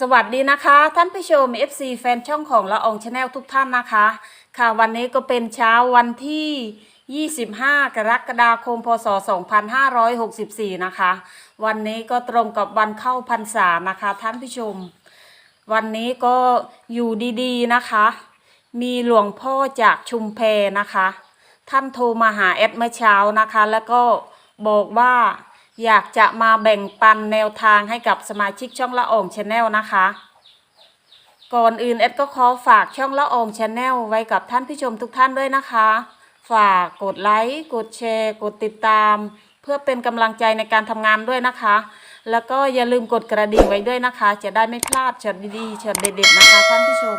สวัสดีนะคะ ท่านผู้ชม FC แฟนช่องของละอองชาแนลทุกท่านนะคะ ค่ะวันนี้ก็เป็นเช้าวันที่ 25 กรกฎาคม พศ 2564 นะคะ วันนี้ก็ตรงกับวันเข้าพรรษานะคะ ท่านผู้ชม วันนี้ก็อยู่ดีๆนะคะ มีหลวงพ่อจากชุมเพนะคะ ท่านโทรมาหาแอดเมื่อเช้านะคะ แล้วก็บอกว่า อยากจะมาแบ่งปันแนวทางให้กับสมาชิกช่องละอองชาแนลนะคะ ก่อนอื่นแอดก็ขอฝากช่องละอองชาแนลไว้กับท่านผู้ชมทุกท่านด้วยนะคะ ฝากกดไลค์กดแชร์ กดติดตาม เพื่อเป็นกำลังใจในการทำงานด้วยนะคะ แล้วก็อย่าลืมกดกระดิ่งไว้ด้วยนะคะ จะได้ไม่พลาดช็อตดีๆช็อตเด็ดๆนะคะ ท่านผู้ชม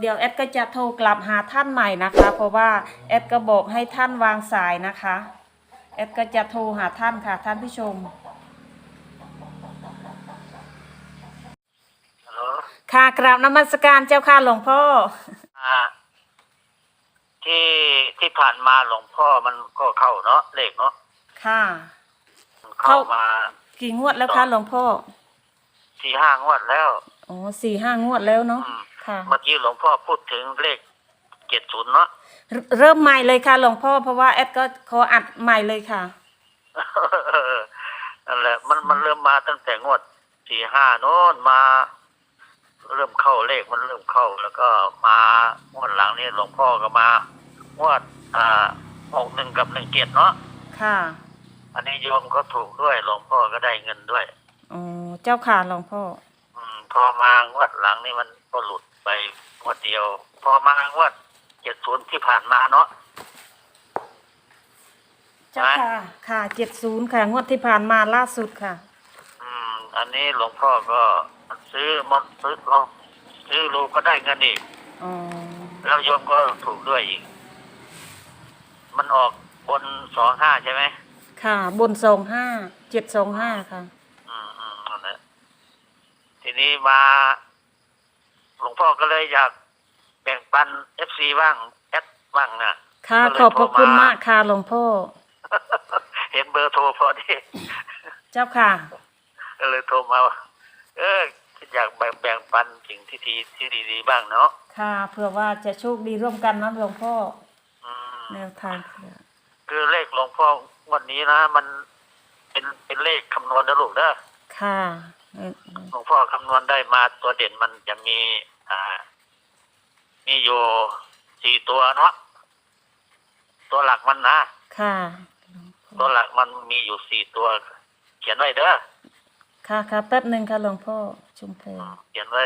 เดี๋ยวแอดก็จะโทรกลับหาท่านใหม่นะคะ เพราะว่าแอดก็บอกให้ท่านวางสายนะคะ แอดก็จะโทรหาท่านค่ะ ท่านผู้ชม ฮัลโหลค่ะกราบนมัสการเจ้าค่ะหลวงพ่อ อ่าที่ที่ผ่านมาหลวงพ่อมันก็เข้าเนาะเลขเนาะค่ะ มันเข้าเข้ามมากี่งวดแล้วคะหลวงพ่อสี่ห้างวดแล้ว อ๋อสี่ห้างวดแล้วเนาะ อืม ค่ะ เมื่อกี้หลวงพ่อพูดถึงเลข เจ็ดศูนย์เนาะเริ่มเริ่มใหม่เลยค่ะหลวงพ่อเพราะว่าแอดก็ขออัดใหม่เลยค่ะนั่นแหละมันมันเริ่มมาตั้งแต่งวดสี่ห้าโน้นมา เริ่มเข้าเลขมันเริ่มเข้า แล้วก็มางวดหลังนี่หลวงพ่อก็มางวดอ่าหกหนึ่งกับหนึ่งเจ็ดเนาะค่ะ อันนี้โยมก็ถูกด้วยหลวงพ่อก็ได้เงินด้วยอ๋อเจ้าค่ะหลวงพ่อ อืมพอมางวดหลังนี่มันก็หลุดไปงวดเดียว พอมางวด เจ็ดศูนย์ที่ผ่านมาเนาะ เจ้าค่ะ ค่ะเจ็ดศูนย์ค่ะ งวดที่ผ่านมาล่าสุดค่ะ อืม อันนี้หลวงพ่อก็ซื้อมันซื้อลองซื้อรูก็ได้เงินอีก อ๋อ แล้วโยมก็ถูกด้วยอีก มันออกบนสองห้าใช่ไหมค่ะ บนสองห้าเจ็ดสองห้าค่ะ อืมอืมนั่นแหละทีนี้มา หลวงพ่อก็เลยอยากแบ่งปันเอฟซีบ้างแอดบ้างนะค่ะก็เลยขอบพระคุณโทรมามมากค่ะหลวงพ่อ เห็นเบอร์โทรพอดี เจ้าค่ะ ก็เลยโทรมาว่าเอออยากแบ่งแบ่งปันสิ่งที่ดีที่ดีๆบ้างเนาะค่ะเผื่อว่าจะโชคดีร่วมกันนะหลวงพ่ออืมแนวทางเผื่อคือเลขหลวงพ่อวันนี้นะ มันเป็นเป็นเลขคำนวณนะลูกเด้อค่ะเอ่อหลวงพ่อคำนวณได้มาตัวเด่นมันจะมีอ่า มีอยู่สี่ตัวเนาะตัวหลักมันนะค่ะตัวหลักมันมีอยู่สี่ตัว เขียนไว้เด้อค่ะค่ะแป๊บหนึ่งค่ะหลวงพ่อชุมแพเขียนไว้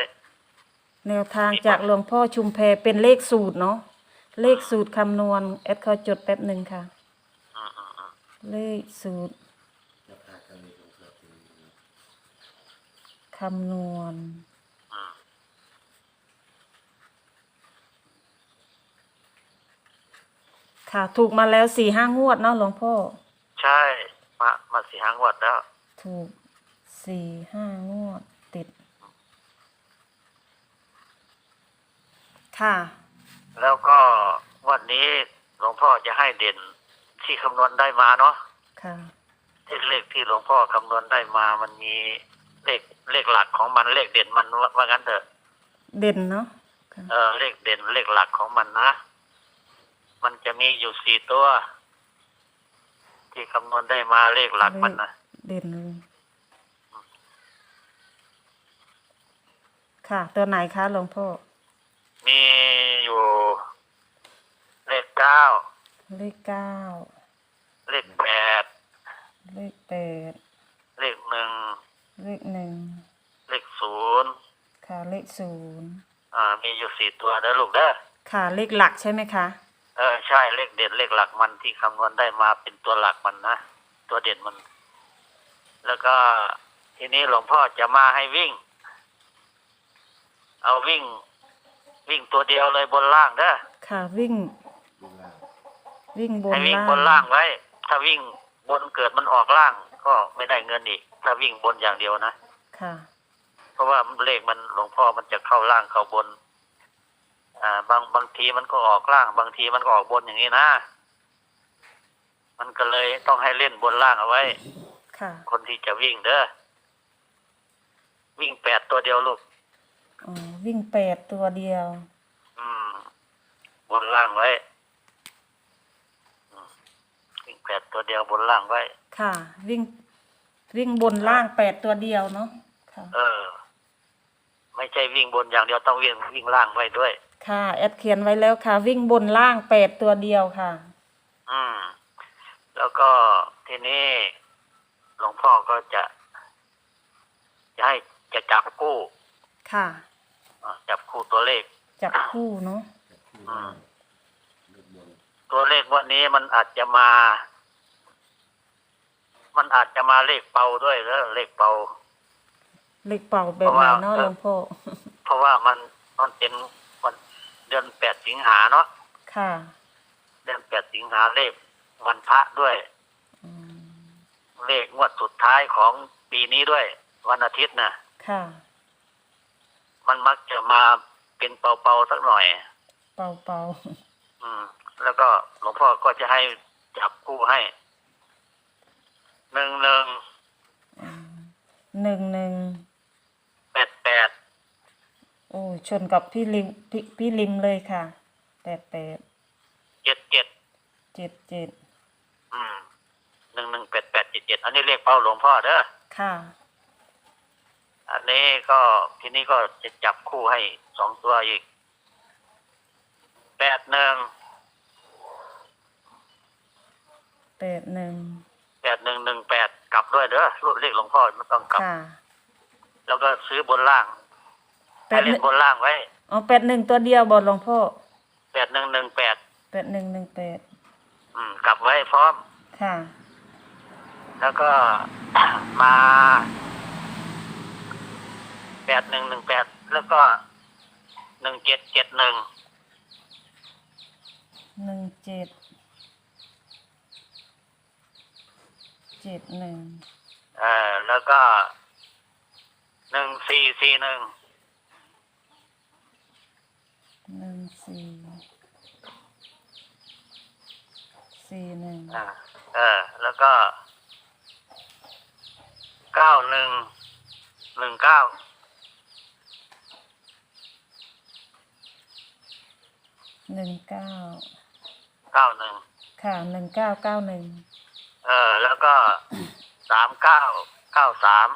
แนวทางจากหลวงพ่อชุมแพเป็นเลขสูตรเนาะเลขสูตรคำนวณแอดขอจดแป๊บหนึ่งค่ะอืมอืมอืมเลขสูตรคำนวณ อืม ค่ะ ถูกมาแล้วสี่ห้างวดเนาะหลวงพ่อ ใช่ มามาสี่หางวัดแล้ว ถูกสี่ห้างวดติด ค่ะ แล้วก็วันนี้หลวงพ่อจะให้เด่นที่คำนวณได้มาเนาะค่ะที่เลขที่หลวงพ่อคำนวณได้มามันมีเลขเลขหลักของมันเลขเด่นมันว่าว่างั้นเถอะ เด่นเนาะค่ะเออเลขเด่นเลขหลักของมันนะ มันจะมีอยู่สี่ตัว ที่คำนวณได้มาเลขหลักมันนะเด่นเลยค่ะ ตัวไหนคะหลวงพ่อ มีอยู่ เลขเก้า เลขเก้า เลขแปด เลขแปด เลขหนึ่ง เลขหนึ่ง เลขศูนย์ค่ะเลขศูนย์อ่า มีอยู่สี่ตัวเด้อลูกเด้อค่ะ เลขหลักใช่ไหมคะ เออใช่เลขเด่นเลขหลักมันที่คำนวณได้มาเป็นตัวหลักมันนะตัวเด่นมัน แล้วก็ทีนี้หลวงพ่อจะมาให้วิ่ง เอาวิ่ง วิ่งตัวเดียวเลยบนล่างเด้อค่ะวิ่ง วิ่งบนให้วิ่งล่างบนล่างไว้ ถ้าวิ่งบนเกิดมันออกล่าง ก็ไม่ได้เงินอีก ถ้าวิ่งบนอย่างเดียวนะ ค่ะ เพราะว่าเลขมันหลวงพ่อมันจะเข้าล่างเข้าบน อ่า บางบางทีมันก็ออกล่าง บางทีมันก็ออกบนอย่างนี้นะ มันก็เลยต้องให้เล่นบนล่างเอาไว้ ค่ะ คนที่จะวิ่งเด้อ วิ่งแปดตัวเดียวลูก อ๋อ วิ่งแปดตัวเดียว อืม บนล่างไว้อืมวิ่งแปดตัวเดียวบนล่างไว้ ค่ะ วิ่ง วิ่งบนล่างแปดตัวเดียวเนาะ ค่ะ เออ ไม่ใช่วิ่งบนอย่างเดียวต้องวิ่งวิ่งล่างไว้ด้วย ค่ะแอดเขียนไว้แล้วค่ะ วิ่งบนล่างแปดตัวเดียวค่ะ อืม แล้วก็ทีนี้หลวงพ่อก็จะ จะให้จะจับคู่ค่ะ อะจับคู่ตัวเลข จับคู่เนาะอืม ตัวเลขวันนี้มันอาจจะมา มันอาจจะมาเลขเป่าด้วยแล้วเลขเป่าเลขเป่าแบบไหนเนาะเพราะว่าหลวงพ่อเพราะว่ามันมันเป็นวันเดือนแปดสิงหาเนาะค่ะ เดือนแปดสิงหาเลขวันพระด้วย อืม เลขงวดสุดท้ายของปีนี้ด้วย วันอาทิตย์นะค่ะ มันมักจะมาเป็นเป่าๆสักหน่อย เป่าเป่าอืม แล้วก็หลวงพ่อก็จะให้จับคู่ให้หนึ่งหนึ่งอืมหนึ่งหนึ่งแปดแปด โอ้ชนกับพี่ลิมพี่พี่ลิมเลยค่ะแปดแปดเจ็ดเจ็ดเจ็ดเจ็ดอืมหนึ่งหนึ่งแปดแปดเจ็ดเจ็ดอันนี้เลขเป้าหลวงพ่อเด้อค่ะอันนี้ก็ทีนี้ก็จะจับคู่ให้สองตัวอีกแปดหนึ่งแปดหนึ่งแปดหนึ่งหนึ่งแปดกลับด้วยเด้อรูปเลขหลวงพ่อมันต้องกลับ ค่ะ แล้วก็ซื้อบนล่าง แปให้ดหเล่นึ่นงบนล่างไว้อ๋อแปดหนึ่งตัวเดียวบอลหลวงพ่อแปดหนึ่งหนึ่งแปดแปดหนึ่งหนึ่งแปดอืม กลับไว้พร้อม ค่ะ แล้วก็ มาแปดหนึ่งหนึ่งแปดแล้วก็หนึ่งเจ็ดเจ็ดหนึ่งหนึ่งเจ็ดเจ็ดหนึ่งเออแล้วก็หนึ่งสี่สี่หนึ่ง หนึ่งสี่สี่หนึ่งอ่าเออ แล้วก็เก้าหนึ่งหนึ่งเก้าหนึ่งเก้าเก้าหนึ่งค่ะหนึ่งเก้าเก้าหนึ่งเออ แล้วก็สามเก้าเก้าสาม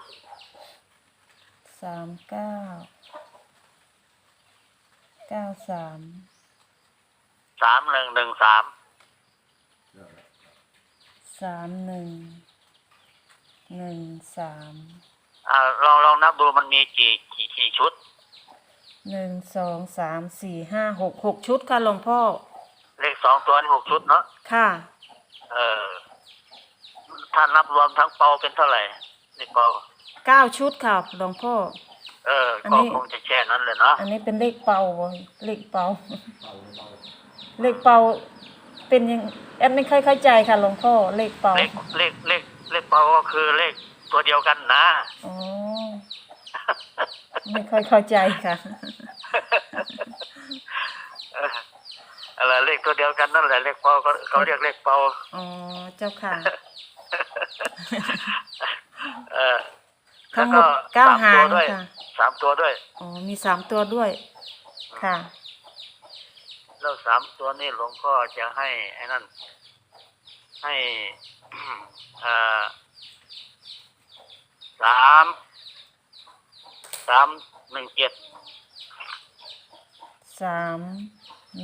สามเก้า เก้าสามสามหนึ่งหนึ่งสามสามหนึ่งหนึ่งสามอ่าลองลองนับดูมันมีกี่กี่กี่ชุดหนึ่งสองสามสี่ห้าหกหกชุดค่ะหลวงพ่อ เลขสองตัวนี่หกชุดเนาะค่ะ เออถ้านับรวมทั้งเปาเป็นเท่าไหร่เลขเปาเก้าชุดค่ะหลวงพ่อ เอออันก็นี้ คงจะแค่นั้นเลยเนาะอันนี้เป็นเลขเป่าบ่เลขเป่า เลขเป่าเป็นยังแอดไม่ค่อยเข้าใจค่ะหลวงพ่อเลขเป่าเลขเลขเลขเลขเปาก็คือเลขตัวเดียวกันนะ อ๋อไม่ค่อยเข้าใจค่ะ เอออะไรเลขตัวเดียวกันนั่นแหละเลขเปาก็เขาเรียกเลขเปาอ๋อเจ้าค่ะ เออทั้แล้วงหมก็ดเก้าสามตัวหางด้วยค่ะ สามตัวด้วย อ๋อ มีสามตัวด้วย ค่ะ แล้วสามตัวนี่หลวงพ่อจะให้ไอ้นั่น ให้ อ่าสามสามหนึ่งเจ็ดสาม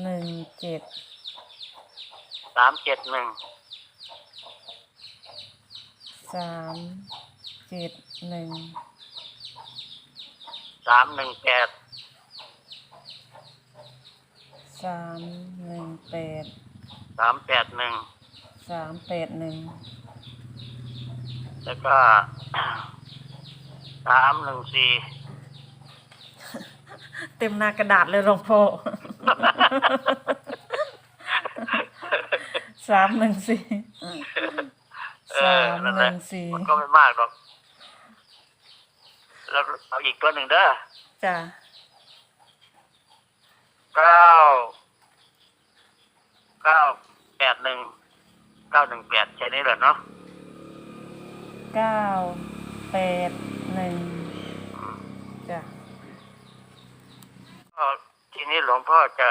หนึ่งเจ็ดสามเจ็ดหนึ่งสามเจ็ดหนึ่ง สามหนึ่งแปดสามหนึ่งแปดสามแปดหนึ่งสามแปดหนึ่งแล้วก็สามหนึ่งสี่เต็มหน้ากระดาษเลยหลวงพ่อสามหนึ่งสี่เอสาอมนั่นหแหละนึ่งสี่มันก็ไม่มากหรอก แล้วเอาอีกตัวหนึ่งเด้อจ้ะเก้าเก้าแปดหนึ่งเก้าหนึ่งแปดใช่นี้เหรอเนาะเก้าแปดหนึ่งจ้ะก็ทีนี้หลวงพ่อจะ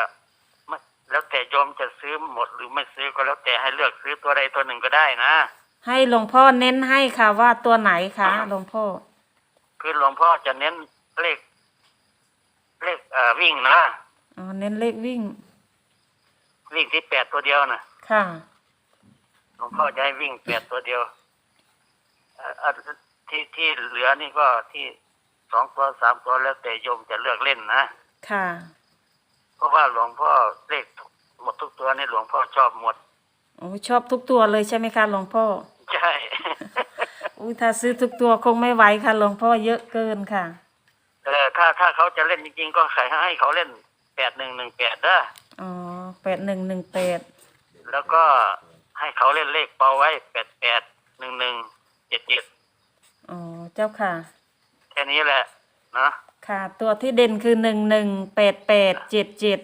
ไม่แล้วแต่โยมจะซื้อหมดหรือไม่ซื้อก็แล้วแต่ให้เลือกซื้อตัวใดตัวหนึ่งก็ได้นะ ให้หลวงพ่อเน้นให้ค่ะว่าตัวไหนคะหลวงพ่อ คือหลวงพ่อจะเน้นเลข เลขเอ่อวิ่งนะอ๋อเน้นเลขวิ่ง วิ่งที่แปดตัวเดียวนะค่ะหลวงพ่อจะให้วิ่งแปดตัวเดียวเอ่อเอ่อที่ที่เหลือนี่ก็ที่สองตัวสามตัวแล้วแต่โยมจะเลือกเล่นนะ ค่ะเพราะว่าหลวงพ่อเลขหมดทุกตัวนี่หลวงพ่อชอบหมด โอ้ชอบทุกตัวเลยใช่ไหมคะหลวงพ่อ ใช่ อุ้ยถ้าซื้อทุกตัวคงไม่ไหวค่ะหลวงพ่อเยอะเกินค่ะ เออถ้าถ้าเขาจะเล่นจริงๆก็ขายให้เขาเล่นแปดหนึ่งหนึ่งแปดเด้ออ๋อแปดหนึ่งหนึ่งแปดแล้วก็ให้เขาเล่นเลขเปาไว้แปดแปดหนึ่งหนึ่งเจ็ดเจ็ดอ๋อเจ้าค่ะ แค่นี้แหละนะค่ะ ตัวที่เด่นคือหนึ่งหนึ่งแปดแปดเจ็ดเจ็ด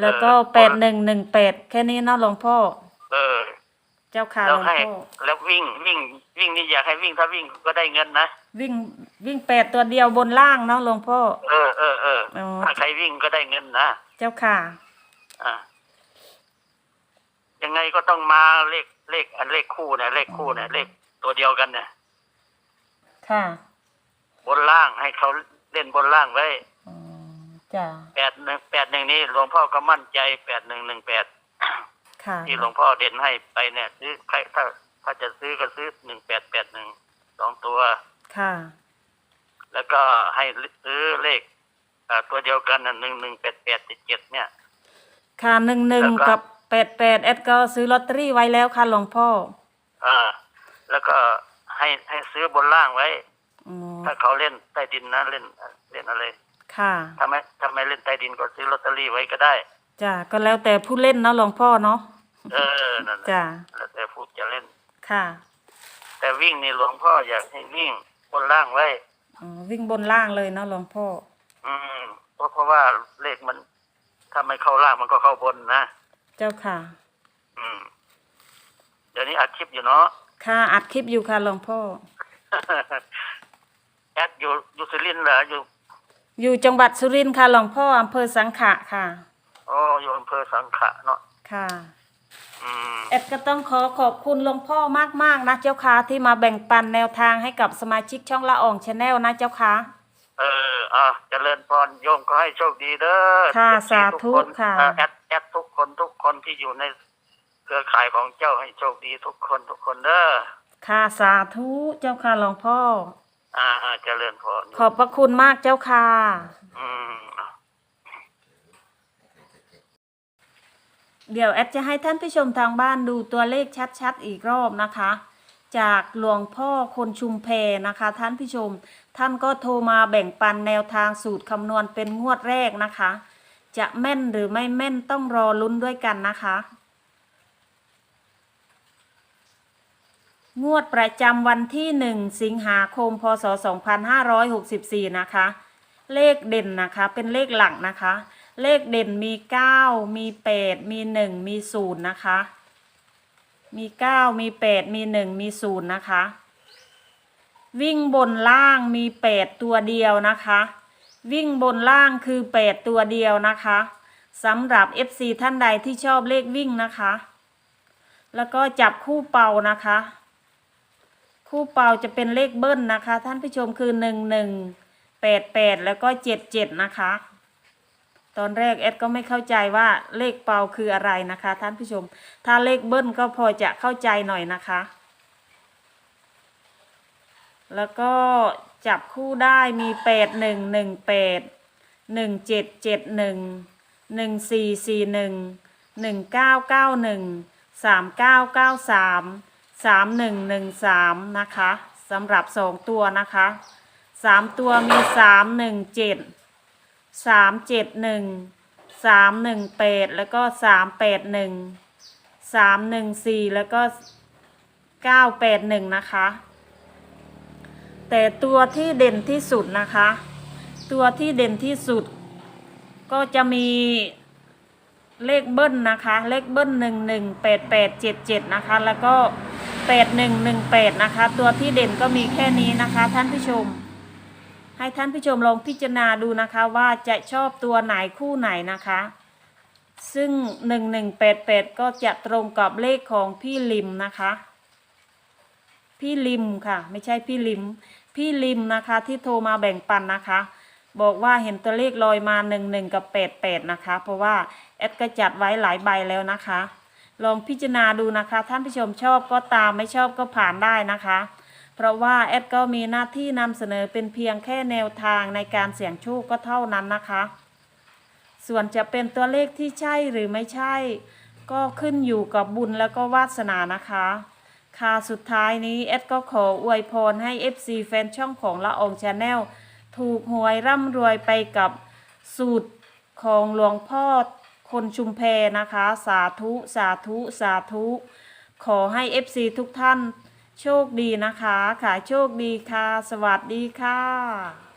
แล้วก็แปดหนึ่งหนึ่งแปดแค่นี้เนาะหลวงพ่อ เออ เจ้าค่ะหแล้ลววงให้พ่อแล้ววิ่งวิ่งวิ่งนี่อยากให้วิ่งถ้าวิ่งก็ได้เงินนะวิ่งวิ่งแปดตัวเดียวบนล่างเนาะหลวงพ่อ เออเออเอออ๋อ ถ้าใครวิ่งก็ได้เงินนะเจ้าค่ะ อ่ายังไงก็ต้องมาเลขเลขอันเลขคู่เนี่ยเลขคู่เนี่ยเลขตัวเดียวกันเนี่ยค่ะบนล่างให้เขาเล่นบนล่างไว้ อ๋อจ้าแปดหนึ่งแปดหนึ่งนี่หลวงพ่อก็มั่นใจแปดหนึ่งหนึ่งแปดค่ะ ที่หลวงพ่อเด่นให้ไปเนี่ยซื้อใครถ้าถ้าจะซื้อก็ซื้อหนึ่งแปดแปดหนึ่งสองตัว ค่ะ แล้วก็ให้ซื้อเลขอ่าตัวเดียวกันหนึ่งหนึ่งแปดแปดเจ็ดเจ็ดเนี่ย ค่ะหนึ่งหนึ่งแล้วก็กับแปดแปดแอดก็ซื้อลอตเตอรี่ไว้แล้วค่ะหลวงพ่อ อ่า แล้วก็ให้ให้ซื้อบนล่างไว้อ๋อถ้าเขาเล่นใต้ดินนะเล่นเล่นอะไร ค่ะถ้าไม่ถ้าไม่เล่นใต้ดินก็ซื้อลอตเตอรี่ไว้ก็ได้ จ้าก็แล้วแต่ผู้เล่นเนาะหลวงพ่อเนาะ เออนั่นแหละจ้าแล้วแต่ผู้จะเล่น ค่ะแต่วิ่งนี่หลวงพ่ออยากให้วิ่งบนล่างไว้ อ๋อวิ่งบนล่างเลยเนาะหลวงพ่อ อืมเพราะเพราะว่าเลขมัน ถ้าไม่เข้าล่างมันก็เข้าบนนะเจ้าค่ะ อืม เดี๋ยวนี้อัดคลิปอยู่เนาะ ค่ะอัดคลิปอยู่ค่ะหลวงพ่อ แอดอยู่อยู่สุรินทร์เหรออยู่อยู่จังหวัดสุรินทร์ค่ะหลวงพ่ออำเภอสังขะค่ะ อ๋ออยู่อำเภอสังขะเนาะ ค่ะอืม แอดก็ต้องขอขอบคุณหลวงพ่อมากๆนะเจ้าค่ะที่มาแบ่งปันแนวทางให้กับสมาชิกช่องละอองชาแนลนะเจ้าค่ะ เอออะเจริญพรโยมก็ให้โชคดีเด้อค่ะทุกสาธุทุกนค่ะอ่แอดแอดทุกคนทุกคนที่อยู่ในเครือข่ายของเจ้าให้โชคดีทุกคนทุกคนเด้อค่ะสาธุเจ้าค่ะหลวงพ่อ อ่าอ่าเจริญพรขอบพระคุณมากเจ้าค่ะ อืม เดี๋ยวแอดจะให้ท่านผู้ชมทางบ้านดูตัวเลขชัดๆอีกรอบนะคะ จากหลวงพ่อคนชุมเพนะคะ ท่านผู้ชม ท่านก็โทรมาแบ่งปันแนวทางสูตรคำนวณเป็นงวดแรกนะคะ จะแม่นหรือไม่แม่นต้องรอลุ้นด้วยกันนะคะ งวดประจำวันที่ 1 สิงหาคมพศ 2564 นะคะ เลขเด่นนะคะ เป็นเลขหลักนะคะ เลขเด่นมี9มี8มี1มี0นะคะ มี9มี8มี1มี0นะคะ วิ่งบนล่างมี8ตัวเดียวนะคะ วิ่งบนล่างคือ8ตัวเดียวนะคะสำหรับ FC ท่านใดที่ชอบเลขวิ่งนะคะ แล้วก็จับคู่เป่านะคะ คู่เป่าจะเป็นเลขเบิ้ลนะคะ ท่านผู้ชมคือ1 1 8 8แล้วก็7 7นะคะ ตอนแรกแอดก็ไม่เข้าใจว่าเลขเป่าคืออะไรนะคะ ท่านผู้ชม ถ้าเลขเบิ้ลก็พอจะเข้าใจหน่อยนะคะ แล้วก็จับคู่ได้มีแปดหนึ่งหนึ่งแปดหนึ่งเจ็ดเจ็ดหนึ่งหนึ่งสี่สี่หนึ่งหนึ่งเก้าเก้าหนึ่งสามเก้าเก้าสามสามหนึ่งหนึ่งสามนะคะสำหรับสองตัวนะคะสามตัวมีสามหนึ่งเจ็ด สามเจ็ดหนึ่งสามหนึ่งแปดแล้วก็สามแปดหนึ่งสามหนึ่งสี่แล้วก็เก้าแปดหนึ่งนะคะ แต่ตัวที่เด่นที่สุดนะคะ ตัวที่เด่นที่สุด ก็จะมีเลขเบิ้ลนะคะ เลขเบิ้ลหนึ่งหนึ่งแปดแปดเจ็ดเจ็ดนะคะ แล้วก็แปดหนึ่งหนึ่งแปดนะคะ ตัวที่เด่นก็มีแค่นี้นะคะท่านผู้ชม ให้ท่านผู้ชมลองพิจารณาดูนะคะว่าจะชอบตัวไหนคู่ไหนนะคะ ซึ่ง 1188 ก็จะตรงกับเลขของพี่ลิมนะคะ พี่ลิมค่ะ ไม่ใช่พี่ลิม พี่ลิมนะคะที่โทรมาแบ่งปันนะคะ บอกว่าเห็นตัวเลขลอยมา 11 กับ 88 นะคะ เพราะว่าแอดก็จัดไว้หลายใบแล้วนะคะ ลองพิจารณาดูนะคะ ท่านผู้ชมชอบก็ตามไม่ชอบก็ผ่านได้นะคะ เพราะว่าแอดก็มีหน้าที่นำเสนอเป็นเพียงแค่แนวทางในการเสี่ยงโชคก็เท่านั้นนะคะ ส่วนจะเป็นตัวเลขที่ใช่หรือไม่ใช่ ก็ขึ้นอยู่กับบุญแล้วก็วาสนานะคะ ค่ะสุดท้ายนี้แอดก็ขออวยพรให้ FC แฟนช่องของละอองชาแนลถูกหวยร่ำรวยไปกับสูตรของหลวงพ่อคนชุมแพนะคะ สาธุ สาธุ สาธุ ขอให้ FC ทุกท่าน โชคดีนะคะ ค่ะโชคดีค่ะ สวัสดีค่ะ